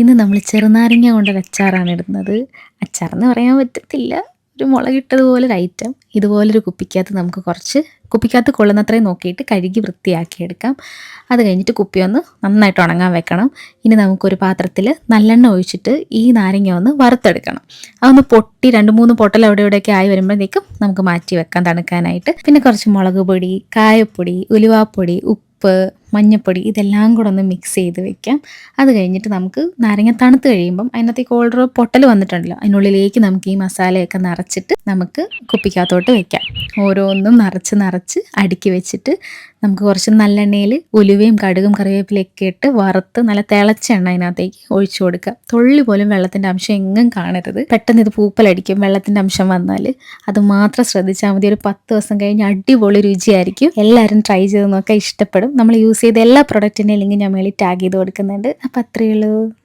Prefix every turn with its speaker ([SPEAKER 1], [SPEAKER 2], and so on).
[SPEAKER 1] ഇന്ന് നമ്മൾ ചെറുനാരങ്ങ കൊണ്ടൊരു അച്ചാറാണ് ഇടുന്നത്. അച്ചാറെന്ന് പറയാൻ പറ്റത്തില്ല. ഒരു മുളകിട്ടതുപോലെ ഒരു ഐറ്റം ഇതുപോലൊരു കുപ്പിക്കകത്ത് നമുക്ക് കുറച്ച് കുപ്പിക്കകത്ത് കൊള്ളുന്നത്രയും നോക്കിയിട്ട് കഴുകി വൃത്തിയാക്കിയെടുക്കാം അത് കഴിഞ്ഞിട്ട് കുപ്പി ഒന്ന് നന്നായിട്ട് ഉണങ്ങാൻ വെക്കണം. ഇനി നമുക്കൊരു പാത്രത്തിൽ നല്ലെണ്ണ ഒഴിച്ചിട്ട് ഈ നാരങ്ങ ഒന്ന് വറുത്തെടുക്കണം. അതൊന്ന് പൊട്ടി രണ്ട് മൂന്ന് പൊട്ടൽ അവിടെ ഇവിടെയൊക്കെ ആയി വരുമ്പോഴത്തേക്കും നമുക്ക് മാറ്റി വെക്കാം തണുക്കാനായിട്ട്. പിന്നെ കുറച്ച് മുളക് പൊടി കായപ്പൊടി ഉലുവാപ്പൊടി ഉപ്പ് മഞ്ഞപ്പൊടി ഇതെല്ലാം കൂടെ ഒന്ന് മിക്സ് ചെയ്ത് വെക്കാം. അത് കഴിഞ്ഞിട്ട് നമുക്ക് നാരങ്ങ തണുത്ത് കഴിയുമ്പം അതിനകത്തേക്ക് ഓൾറെഡി പൊട്ടൽ വന്നിട്ടുണ്ടല്ലോ അതിനുള്ളിലേക്ക് നമുക്ക് ഈ മസാലയൊക്കെ നിറച്ചിട്ട് നമുക്ക് കുപ്പിക്കകത്തോട്ട് വെക്കാം. ഓരോന്നും നിറച്ച് നിറച്ച് അടുക്കി വെച്ചിട്ട് നമുക്ക് കുറച്ച് നല്ലെണ്ണയിൽ ഉലുവയും കടുകും കറിവേപ്പിലൊക്കെ ഇട്ട് വറുത്ത് നല്ല തിളച്ച എണ്ണ അതിനകത്തേക്ക് ഒഴിച്ചു കൊടുക്കുക. തൊള്ളി പോലും വെള്ളത്തിന്റെ അംശം എങ്ങും കാണരുത്. പെട്ടെന്ന് ഇത് പൂപ്പലടിക്കും. വെള്ളത്തിന്റെ അംശം വന്നാൽ അത് മാത്രം ശ്രദ്ധിച്ചാൽ മതി. ഒരു പത്ത് ദിവസം കഴിഞ്ഞ് അടിപൊളി രുചിയായിരിക്കും. എല്ലാവരും ട്രൈ ചെയ്ത് നോക്കാൻ ഇഷ്ടപ്പെടും. നമ്മൾ യൂസ് ചെയ്ത എല്ലാ പ്രൊഡക്റ്റിന്റെ ലിങ്ക് ഞാൻ മേളിൽ ടാഗ് ചെയ്ത് കൊടുക്കുന്നുണ്ട്. അപ്പോൾ അത്രയേ ഉള്ളൂ.